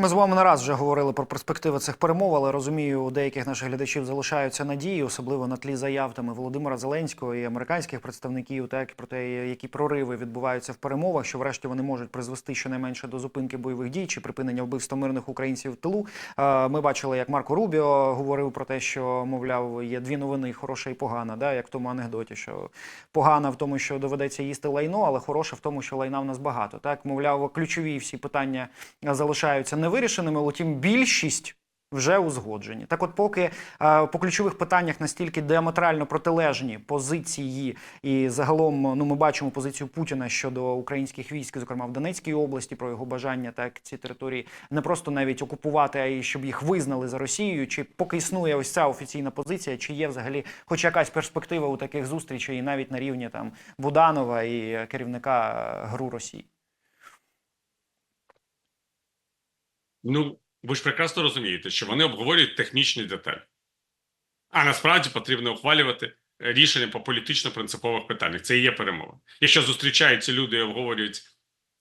Ми з вами не раз вже говорили про перспективи цих перемов, але розумію, у деяких наших глядачів залишаються надії, особливо на тлі заяв там Володимира Зеленського і американських представників, так про те, які прориви відбуваються в перемовах, що врешті вони можуть призвести щонайменше до зупинки бойових дій чи припинення вбивства мирних українців в тилу. Ми бачили, як Марко Рубіо говорив про те, що мовляв є дві новини: хороша і погана. Да, як в тому анекдоті, що погана в тому, що доведеться їсти лайно, але хороша в тому, що лайна в нас багато. Так мовляв, ключові всі питання залишаються невирішеними, утім більшість. Вже узгоджені. Так, от, поки е, по ключових питаннях настільки діаметрально протилежні позиції, і загалом ну ми бачимо позицію Путіна щодо українських військ, зокрема в Донецькій області, про його бажання так ці території не просто навіть окупувати, а й щоб їх визнали за Росією. Чи поки існує ось ця офіційна позиція, чи є взагалі хоч якась перспектива у таких зустрічей, і навіть на рівні там Буданова і керівника е, ГРУ Росії? Ну, ви ж прекрасно розумієте, що вони обговорюють технічні деталі. А насправді потрібно ухвалювати рішення по політично-принципових питаннях. Це і є перемова. Якщо зустрічаються люди і обговорюють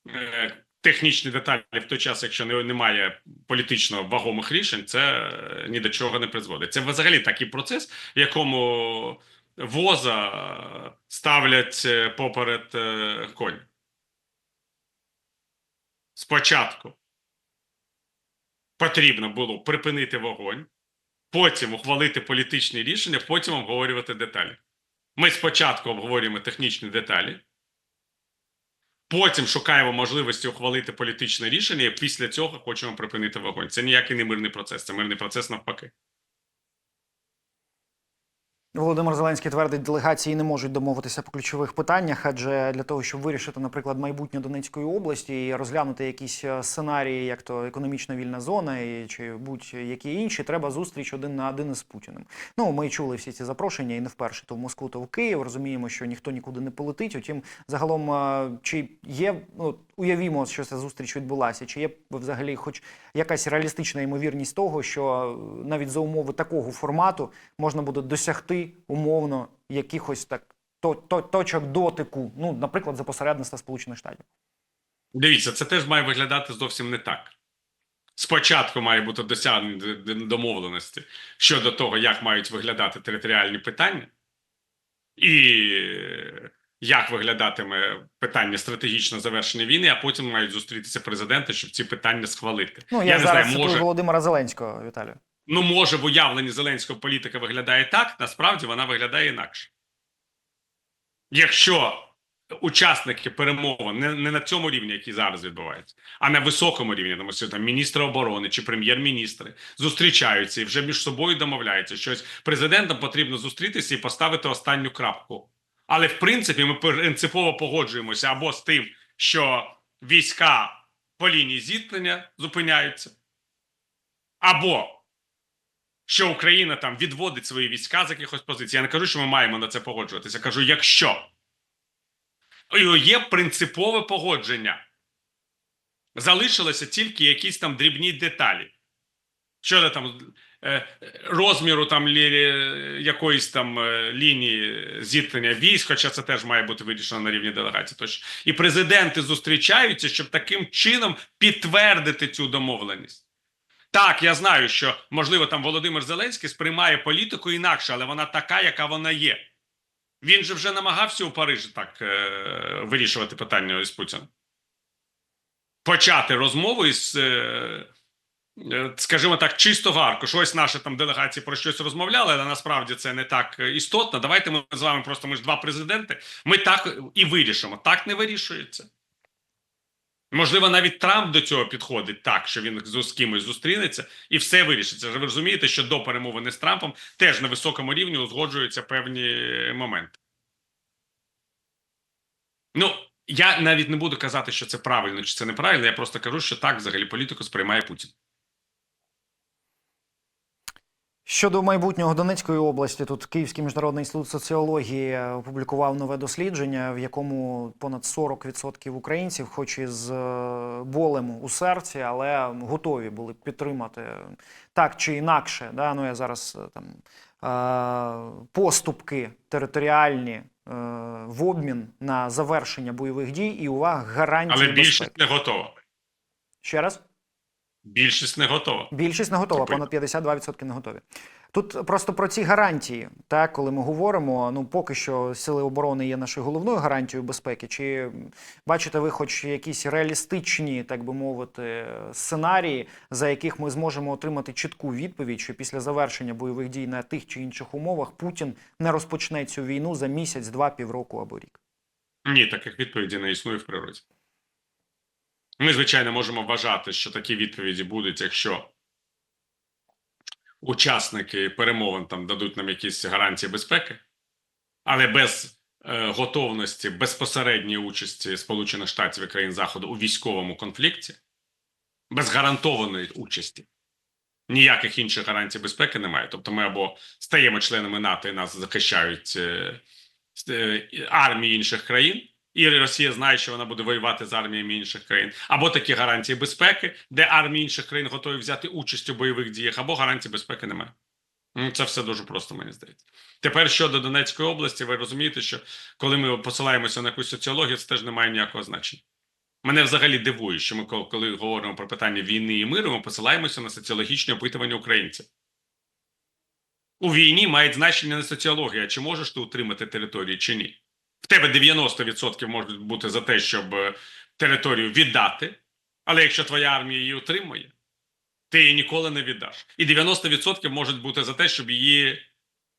е, технічні деталі в той час, якщо немає політично вагомих рішень, це е, ні до чого не призводить. Це взагалі такий процес, в якому воза е, ставлять е, поперед е, конь. Спочатку потрібно було припинити вогонь, потім ухвалити політичні рішення, потім обговорювати деталі. Ми спочатку обговорюємо технічні деталі, потім шукаємо можливості ухвалити політичне рішення, і після цього хочемо припинити вогонь. Це ніякий не мирний процес, це мирний процес навпаки. Володимир Зеленський твердить, делегації не можуть домовитися по ключових питаннях, адже для того, щоб вирішити, наприклад, майбутнє Донецької області і розглянути якісь е, сценарії, як то економічна вільна зона і чи будь-які інші, треба зустріч один на один із Путіним. Ну ми чули всі ці запрошення і не вперше то в Москву, то в Київ. Розуміємо, що ніхто нікуди не полетить. Утім, загалом, е, чи є ну уявімо, що ця зустріч відбулася, чи є взагалі, хоч якась реалістична ймовірність того, що е, навіть за умови такого формату можна буде досягти умовно якихось так то, то, точок дотику, ну, наприклад, за посередництва Сполучених Штатів. Дивіться, це теж має виглядати зовсім не так. Спочатку має бути досягнені д- д- домовленості щодо того, як мають виглядати територіальні питання, і е, як виглядатиме питання стратегічного завершення війни, а потім мають зустрітися президенти, щоб ці питання схвалити. Ну я, не зараз знаю, може, Володимира Зеленського, Віталію. Ну може в уявленні зеленського політика виглядає так, насправді вона виглядає інакше. Якщо учасники перемовин не, не на цьому рівні, який зараз відбувається, а на високому рівні, тому що там міністри оборони чи прем'єр-міністри зустрічаються і вже між собою домовляються, що президентам потрібно зустрітися і поставити останню крапку. Але в принципі ми принципово погоджуємося або з тим, що війська по лінії зіткнення зупиняються, або що Україна там відводить свої війська з якихось позицій. Я не кажу, що ми маємо на це погоджуватися. Я кажу, якщо є принципове погодження, залишилися тільки якісь там дрібні деталі. Щодо там е, розміру там якоїсь там е, лінії зіткнення військ, хоча це теж має бути вирішено на рівні делегації. Тощо і президенти зустрічаються, щоб таким чином підтвердити цю домовленість. Так, я знаю, що можливо там Володимир Зеленський сприймає політику інакше, але вона така, яка вона є. Він же вже намагався у Парижі так е, вирішувати питання із Путіним. Почати розмову із, е, е, скажімо так, чистого арку. Що ось наші там делегації про щось розмовляли, але насправді це не так істотно. Давайте ми з вами просто ми ж два президенти. Ми так і вирішимо. Так не вирішується. Можливо, навіть Трамп до цього підходить так, що він з кимось зустрінеться і все вирішиться. Ви розумієте, що до перемовини з Трампом теж на високому рівні узгоджуються певні моменти. Ну, я навіть не буду казати, що це правильно чи це неправильно. Я просто кажу, що так взагалі політику сприймає Путін. Щодо майбутнього Донецької області, тут Київський міжнародний інститут соціології опублікував нове дослідження, в якому понад 40% українців, хоч і з е, болем у серці, але готові були підтримати так чи інакше. Да? Ну я зараз е, там е, поступки територіальні в обмін на завершення бойових дій і увага гарантії Але більшість безпеки. не готова. Ще раз. Більшість не готова. Більшість не готова, понад 52% не готові. Тут просто про ці гарантії, так, коли ми говоримо, ну поки що сили оборони є нашою головною гарантією безпеки. Чи бачите ви хоч якісь реалістичні, так би мовити, сценарії, за яких ми зможемо отримати чітку відповідь, що після завершення бойових дій на тих чи інших умовах Путін не розпочне цю війну за місяць, два, півроку або рік? Ні, таких відповідей не існує в природі. Ми, звичайно, можемо вважати, що такі відповіді будуть, якщо учасники перемовин там дадуть нам якісь гарантії безпеки, але без е, готовності безпосередньої участі Сполучених Штатів і країн Заходу у військовому конфлікті, без гарантованої участі. Ніяких інших гарантій безпеки немає. Тобто, ми або стаємо членами НАТО і нас захищають е, е, армії інших країн, і Росія знає, що вона буде воювати з арміями інших країн, або такі гарантії безпеки, де армії інших країн готові взяти участь у бойових діях, або гарантій безпеки немає. Ну, Це все дуже просто, мені здається. Тепер щодо Донецької області, ви розумієте, що коли ми посилаємося на якусь соціологію, це теж не має ніякого значення. Мене взагалі дивує, що ми, коли говоримо про питання війни і миру, ми посилаємося на соціологічні опитування українців. У війні має значення не соціологія, чи можеш ти утримати територію, чи ні. Тебе 90% можуть бути за те, щоб е, територію віддати, але якщо твоя армія її утримує, ти її ніколи не віддаш. І 90% можуть бути за те, щоб її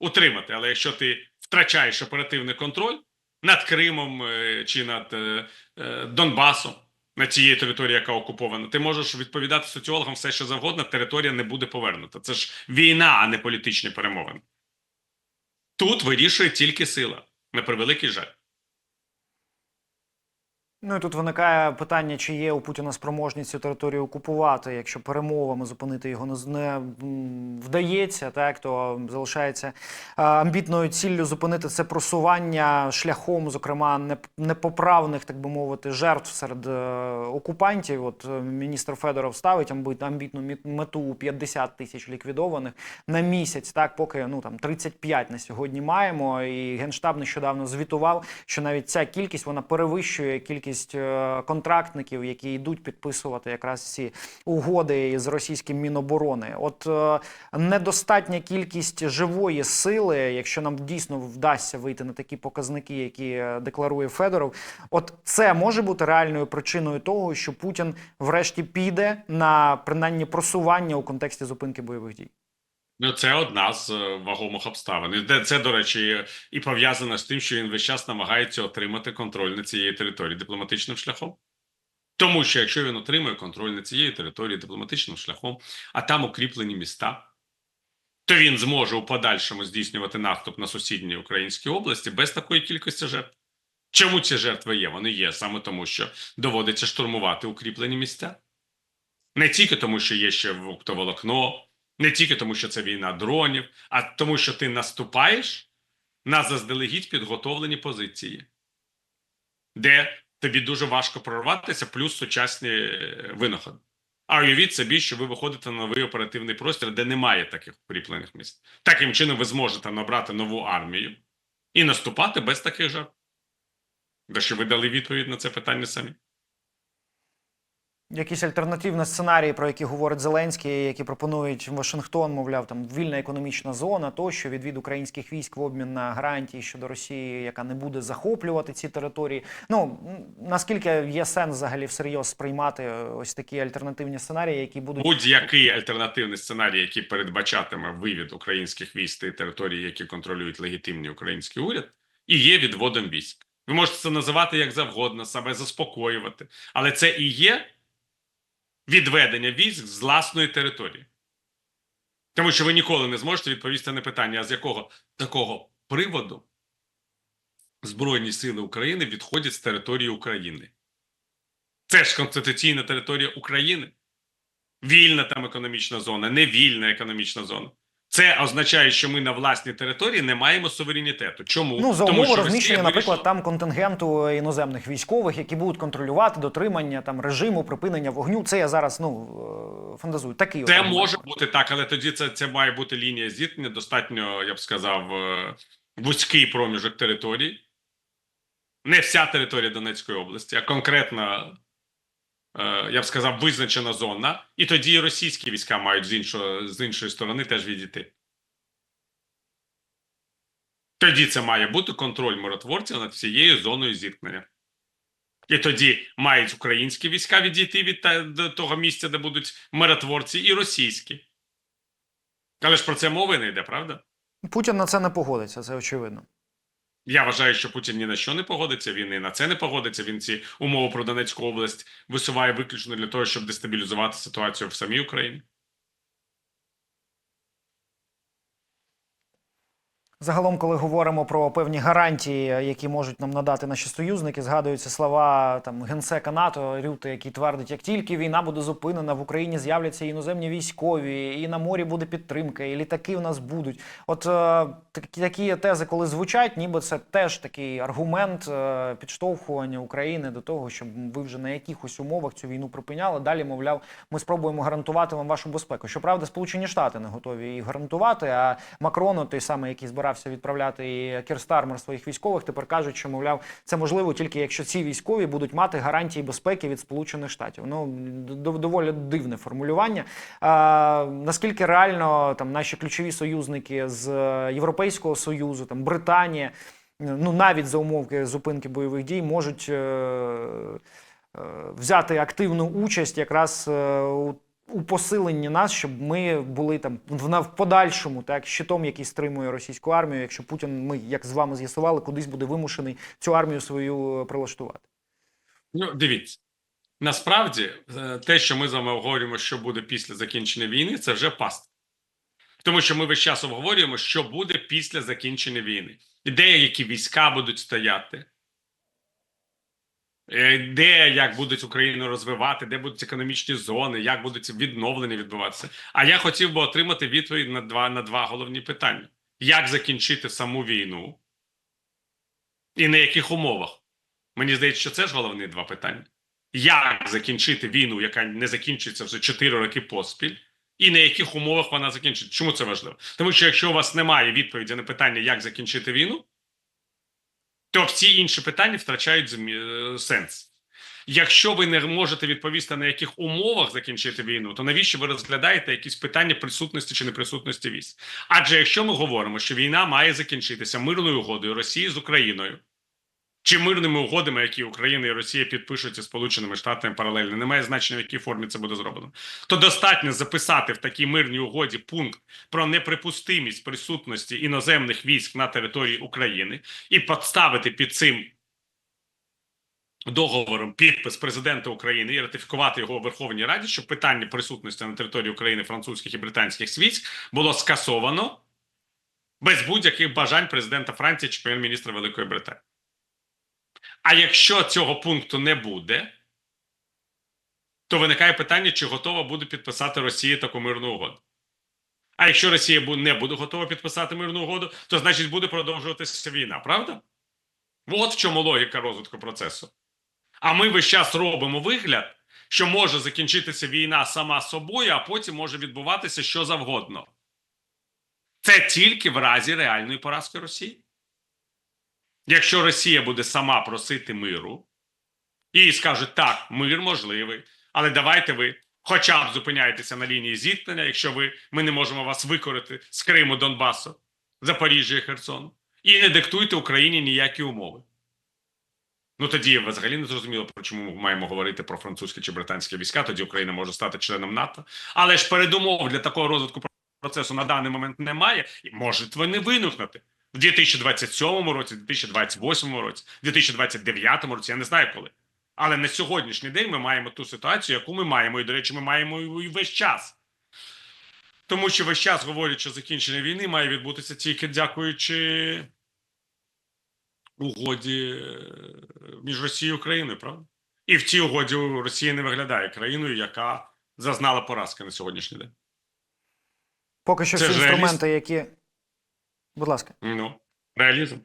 утримати. Але якщо ти втрачаєш оперативний контроль над Кримом е, чи над е, Донбасом, на цієї території, яка окупована, ти можеш відповідати соціологам все, що завгодно, територія не буде повернута. Це ж війна, а не політичні перемовини. Тут вирішує тільки сила, на превеликий жаль. Ну і тут виникає питання, чи є у Путіна спроможність цю територію окупувати. Якщо перемовами зупинити його не, вдається, так то залишається амбітною ціллю зупинити це просування шляхом, зокрема, непоправних, так би мовити, жертв серед е, окупантів. От е, міністр Федоров ставить амбітну мету у 50 тисяч ліквідованих на місяць, так поки ну там 35 на сьогодні маємо. І генштаб нещодавно звітував, що навіть ця кількість вона перевищує кількість е, контрактників, які йдуть підписувати якраз ці угоди з російським міноборони. От е, недостатня кількість живої сили, якщо нам дійсно вдасться вийти на такі показники, які е, декларує Федоров, от це може бути реальною причиною того, що Путін врешті піде на принаймні просування у контексті зупинки бойових дій. Ну, це одна з е, вагомих обставин. Це, до речі, і пов'язано з тим, що він весь час намагається отримати контроль над цією територією дипломатичним шляхом. Тому що якщо він отримує контроль над цією територією дипломатичним шляхом, а там укріплені міста, то він зможе у подальшому здійснювати наступ на сусідні українські області без такої кількості жертв. Чому ці жертви є? Вони є саме тому, що доводиться штурмувати укріплені місця. Не тільки тому, що є ще оптоволокно, не тільки тому, що це війна дронів, а тому, що ти наступаєш на заздалегідь підготовлені позиції, де тобі дуже важко прорватися, плюс сучасні е, винаходи. А уявіть собі, що ви виходите на новий оперативний простір, де немає таких укріплених міст. Таким чином, ви зможете набрати нову армію і наступати без таких жертв. Де що ви дали відповідь на це питання самі. Якісь альтернативні сценарії, про які говорить Зеленський, які пропонують Вашингтон, мовляв, там вільна економічна зона, тощо відвід українських військ в обмін на гарантії щодо Росії, яка не буде захоплювати ці території. Ну наскільки є сенс взагалі всерйоз сприймати е, ось такі альтернативні сценарії, які будуть Будь-який альтернативний сценарій, який передбачатиме вивід українських військ тієї території, які контролюють легітимний український уряд, і є відводом військ. Ви можете це називати як завгодно, себе заспокоювати, але це і є відведення військ з власної території. Тому що ви ніколи не зможете відповісти на питання, а з якого такого приводу Збройні сили України відходять з території України. Це ж конституційна територія України. Вільна там економічна зона, невільна економічна зона. Це означає, що ми на власній території не маємо суверенітету. Чому? ну за умови розміщення, наприклад, там контингенту іноземних військових, які будуть контролювати дотримання там режиму припинення вогню. Це я зараз ну е, фантазую. Такий Це от може бути так, але тоді це, це має бути лінія зіткнення, достатньо, я б сказав, е, вузький проміжок території. Не вся територія Донецької області, а конкретно е, я б сказав, визначена зона, і тоді російські війська мають з іншого з іншої сторони теж відійти. Тоді це має бути контроль миротворців над всією зоною зіткнення. І тоді мають українські війська відійти від того місця, де будуть миротворці, і російські. Але ж про це мови не йде, правда? Путін на це не погодиться, це очевидно. Я вважаю, що Путін ні на що не погодиться. Він і на це не погодиться. Він ці умови про Донецьку область висуває виключно для того, щоб дестабілізувати ситуацію в самій Україні. Загалом, коли говоримо про певні гарантії, які можуть нам надати наші союзники, згадуються слова там генсека НАТО Рюте, який твердить, як тільки війна буде зупинена, в Україні з'являться іноземні військові, і на морі буде підтримка, і літаки в нас будуть. От е, такі, такі тези, коли звучать, ніби це теж такий аргумент е, підштовхування України до того, щоб ви вже на якихось умовах цю війну припиняли. Далі, мовляв, ми спробуємо гарантувати вам вашу безпеку. Щоправда, Сполучені Штати не готові її гарантувати. А Макрону, той самий, який збирався відправляти і Кірстармер своїх військових, тепер кажуть, що мовляв, це можливо тільки якщо ці військові будуть мати гарантії безпеки від Сполучених Штатів. Ну доволі дивне формулювання. А, наскільки реально там наші ключові союзники з е, Європейського союзу, там Британія, ну навіть за умовки зупинки бойових дій, можуть. е, е, Взяти активну участь якраз у у посиленні нас, щоб ми були там в подальшому, так щитом, який стримує російську армію, якщо Путін, ми як з вами з'ясували, кудись буде вимушений цю армію свою е, прилаштувати. Ну, дивіться. Насправді, е, те, що ми з вами обговорюємо, що буде після закінчення війни, це вже паст. Тому що ми весь час обговорюємо, що буде після закінчення війни. Де які війська будуть стояти, де як будуть Україну розвивати, де будуть економічні зони, як будуть відновлення відбуватися. А я хотів би отримати відповідь на два, на два головні питання: як закінчити саму війну і на яких умовах? Мені здається, що це ж головні два питання. Як закінчити війну, яка не закінчується вже 4 роки поспіль, і на яких умовах вона закінчиться? Чому це важливо? Тому що якщо у вас немає відповіді на питання, як закінчити війну, то всі інші питання втрачають змі- е, сенс. Якщо ви не можете відповісти на яких умовах закінчити війну, то навіщо ви розглядаєте якісь питання присутності чи неприсутності військ? Адже якщо ми говоримо, що війна має закінчитися мирною угодою Росії з Україною, чи мирними угодами, які Україна і Росія підпишуть Сполученими Штатами паралельно, немає значення, в якій формі це буде зроблено. То достатньо записати в такій мирній угоді пункт про неприпустимість присутності іноземних військ на території України і поставити під цим договором підпис президента України і ратифікувати його у Верховній Раді, щоб питання присутності на території України французьких і британських військ було скасовано без будь-яких бажань президента Франції чи прем'єр-міністра Великої Британії. А якщо цього пункту не буде, то виникає питання, чи готова буде підписати Росія таку мирну угоду. А якщо Росія не буде готова підписати мирну угоду, то значить буде продовжуватися війна, правда? От в чому логіка розвитку процесу. А ми весь час робимо вигляд, що може закінчитися війна сама собою, а потім може відбуватися що завгодно. Це тільки в разі реальної поразки Росії. Якщо Росія буде сама просити миру і скаже, так, мир можливий, але давайте ви хоча б зупиняєтеся на лінії зіткнення, якщо ви, ми не можемо вас викорити з Криму, Донбасу, Запоріжжя і Херсону, і не диктуйте Україні ніякі умови. Ну тоді взагалі не зрозуміло, про чому ми маємо говорити про французькі чи британські війська. Тоді Україна може стати членом НАТО. Але ж передумов для такого розвитку процесу на даний момент немає, і можуть вони виникнути в 2027 році, 2028 році, 2029 році. Я не знаю коли. Але на сьогоднішній день ми маємо ту ситуацію, яку ми маємо, і до речі, ми маємо і весь час. Тому що весь час говорять, що закінчення війни має відбутися тільки дякуючи угоді е, між Росією і Україною, правда? І в цій угоді Росія не виглядає країною, яка зазнала поразки на сьогоднішній день. Поки що Це всі інструменти, які. Будь ласка. Ну, реалізм.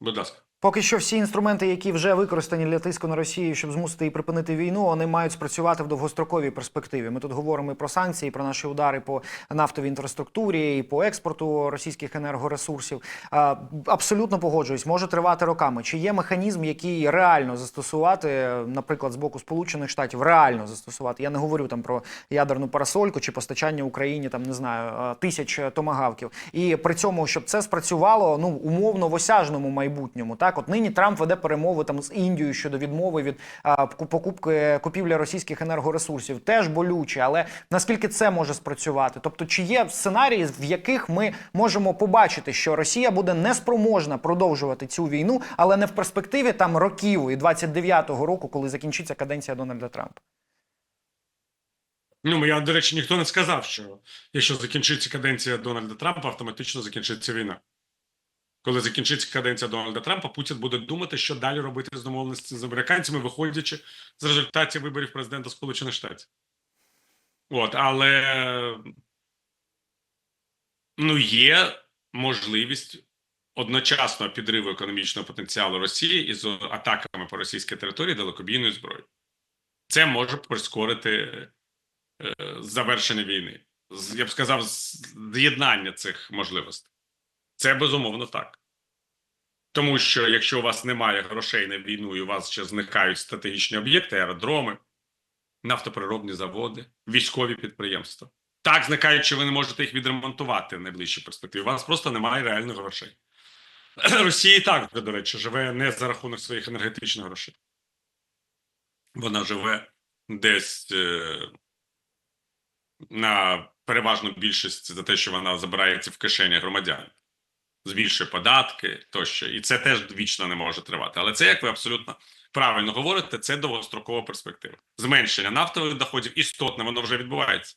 Будь ласка. Поки що всі інструменти, які вже використані для тиску на Росію, щоб змусити її припинити війну, вони мають спрацювати в довгостроковій перспективі. Ми тут говоримо і про санкції, і про наші удари по нафтовій інфраструктурі, і по експорту російських енергоресурсів. Абсолютно погоджуюсь, може тривати роками. Чи є механізм, який реально застосувати, наприклад, з боку Сполучених Штатів, реально застосувати? Я не говорю там про ядерну парасольку чи постачання Україні там не знаю тисяч томагавків. І при цьому, щоб це спрацювало, ну умовно в осяжному майбутньому. Так, от нині Трамп веде перемови там з Індією щодо відмови від а, покупки купівлі російських енергоресурсів. Теж болюче, але наскільки це може спрацювати? Тобто, чи є сценарії, в яких ми можемо побачити, що Росія буде неспроможна продовжувати цю війну, але не в перспективі там років і 29-го року, коли закінчиться каденція Дональда Трампа? Ну, я, до речі, ніхто не сказав, що якщо закінчиться каденція Дональда Трампа, автоматично закінчиться війна. Коли закінчиться каденція Дональда Трампа, Путін буде думати, що далі робити з домовленості з американцями, виходячи з результатів виборів президента Сполучених Штатів. От, але ну, є можливість одночасного підриву економічного потенціалу Росії із атаками по російській території далекобійною зброєю. Це може прискорити е, завершення війни. Я б сказав, з'єднання цих можливостей. Це безумовно так. Тому що якщо у вас немає грошей на війну і у вас ще зникають стратегічні об'єкти, аеродроми, нафтопереробні заводи, військові підприємства. Так зникають, що ви не можете їх відремонтувати в найближчій перспективі. У вас просто немає реальних грошей. Росія і так, до речі, живе не за рахунок своїх енергетичних грошей. Вона живе десь е, на переважну більшість за те, що вона забирається в кишені громадян, збільшує податки тощо. І це теж вічно не може тривати. Але це, як ви абсолютно правильно говорите, це довгострокова перспектива. Зменшення нафтових доходів істотне, воно вже відбувається.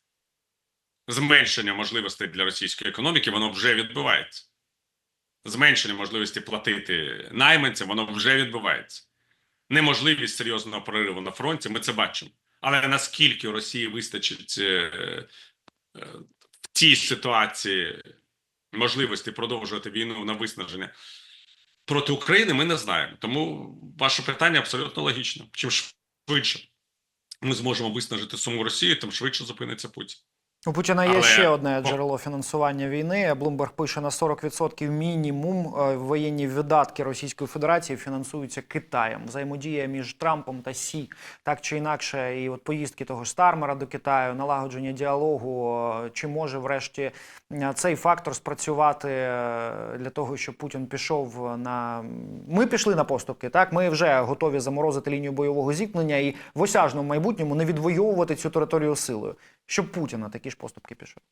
Зменшення можливостей для російської економіки, воно вже відбувається. Зменшення можливості платити найманцям, воно вже відбувається. Неможливість серйозного прориву на фронті, ми це бачимо. Але наскільки Росії вистачить е, е, в цій ситуації можливості продовжувати війну на виснаження проти України, ми не знаємо. Тому ваше питання абсолютно логічно. Чим швидше ми зможемо виснажити суму Росію, тим швидше зупиниться Путін. У Путіна є Але- ще одне джерело фінансування війни. Блумберг пише на 40% мінімум е, воєнні видатки Російської Федерації фінансуються Китаєм. Взаємодія між Трампом та Сі так чи інакше, і от поїздки того ж Стармера до Китаю, налагодження діалогу. е, Чи може врешті е, цей фактор спрацювати для того, щоб Путін пішов на ми пішли на поступки? Так, ми вже готові заморозити лінію бойового зіткнення і в осяжному майбутньому не відвоювати цю територію силою щоб Путін на такі ж поступки пішов.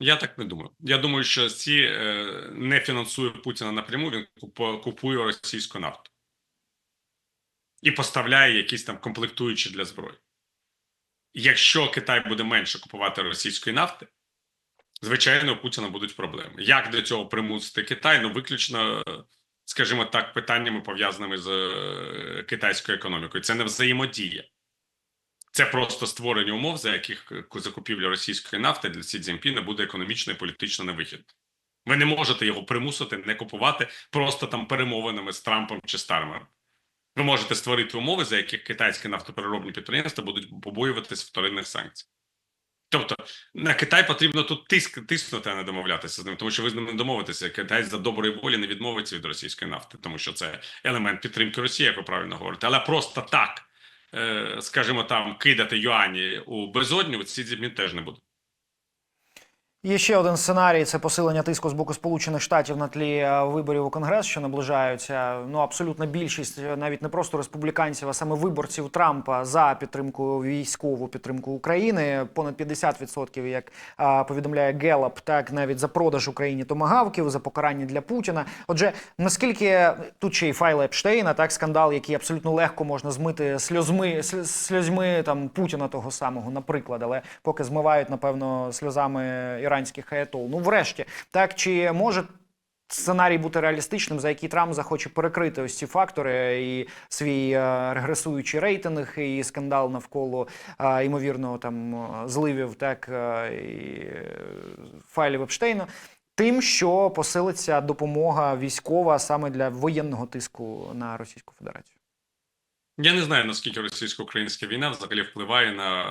Я так не думаю. Я думаю, що Сі е, не фінансує Путіна напряму, він купує російську нафту і поставляє якісь там комплектуючі для зброї. Якщо Китай буде менше купувати російської нафти, звичайно, у Путіна будуть проблеми. Як до цього примусити Китай? Ну, виключно, скажімо так, питаннями пов'язаними з е, китайською економікою. Це не взаємодія. Це просто створення умов, за яких е, закупівля російської нафти для Сі Цзіньпіна буде економічно і політично невигідно. Ви не можете його примусити не купувати просто там перемовинами з Трампом чи Стармером. Ви можете створити умови, за яких китайські нафтопереробні підприємства будуть побоюватися вторинних санкцій. Тобто на Китай потрібно тут тиск, тиснути, а не домовлятися з ним, тому що ви з ним не домовитеся. Китай за доброї волі не відмовиться від російської нафти, тому що це елемент підтримки Росії, як ви правильно говорите. Але просто так скажімо там, кидати юані у безодню, Сі Цзіньпін теж не буде. Є ще один сценарій: це посилення тиску з боку Сполучених Штатів на тлі е, виборів у Конгрес, що наближаються. Ну абсолютна більшість, е, навіть не просто республіканців, а саме виборців Трампа за підтримку військову підтримку України. Понад 50%, як а, повідомляє Гелап, так навіть за продаж Україні томагавків, за покарання для Путіна. Отже, наскільки тут ще й файли Епштейна, так скандал, який абсолютно легко можна змити сльозми, сльозьми там Путіна того самого, наприклад, але поки змивають, напевно, сльозами іранських аятол. Ну, врешті, так чи може сценарій бути реалістичним, за який Трамп захоче перекрити ось ці фактори і свій е, регресуючий рейтинг, і скандал навколо е, ймовірного там е, зливів, так е, і файлів Епштейна. тим, що посилиться допомога військова саме для воєнного тиску на Російську Федерацію? Я не знаю, наскільки російсько-українська війна взагалі впливає на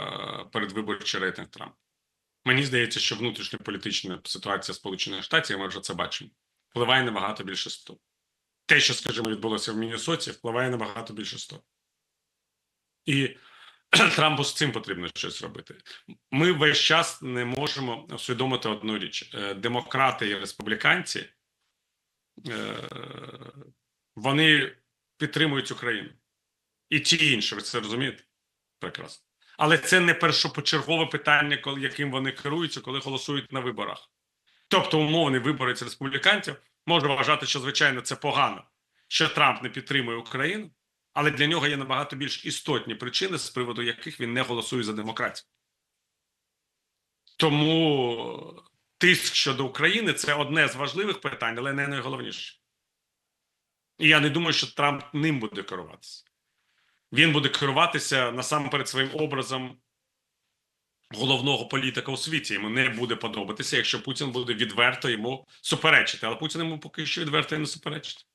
передвиборчий рейтинг Трампа. Мені здається, що внутрішньополітична ситуація Сполучених Штатів, ми вже це бачимо, впливає набагато більше сто. Те, що, скажімо, відбулося в Міннесоті, впливає набагато більше сто. І Трампу з цим потрібно щось робити. Ми весь час не можемо усвідомити одну річ: Е, демократи і республіканці е, вони підтримують Україну. І ті інші, ви це розумієте? Прекрасно. Але це не першопочергове питання, коли- яким вони керуються, коли голосують на виборах. Тобто, умовний виборець республіканців може вважати, що звичайно це погано, що Трамп не підтримує Україну, але для нього є набагато більш істотні причини, з приводу яких він не голосує за демократію. Тому тиск щодо України це одне з важливих питань, але не найголовніше. І я не думаю, що Трамп ним буде керуватися. Він буде керуватися насамперед своїм образом головного політика у світі. Йому не буде подобатися, якщо Путін буде відверто йому суперечити. Але Путін йому поки що відверто і не суперечить.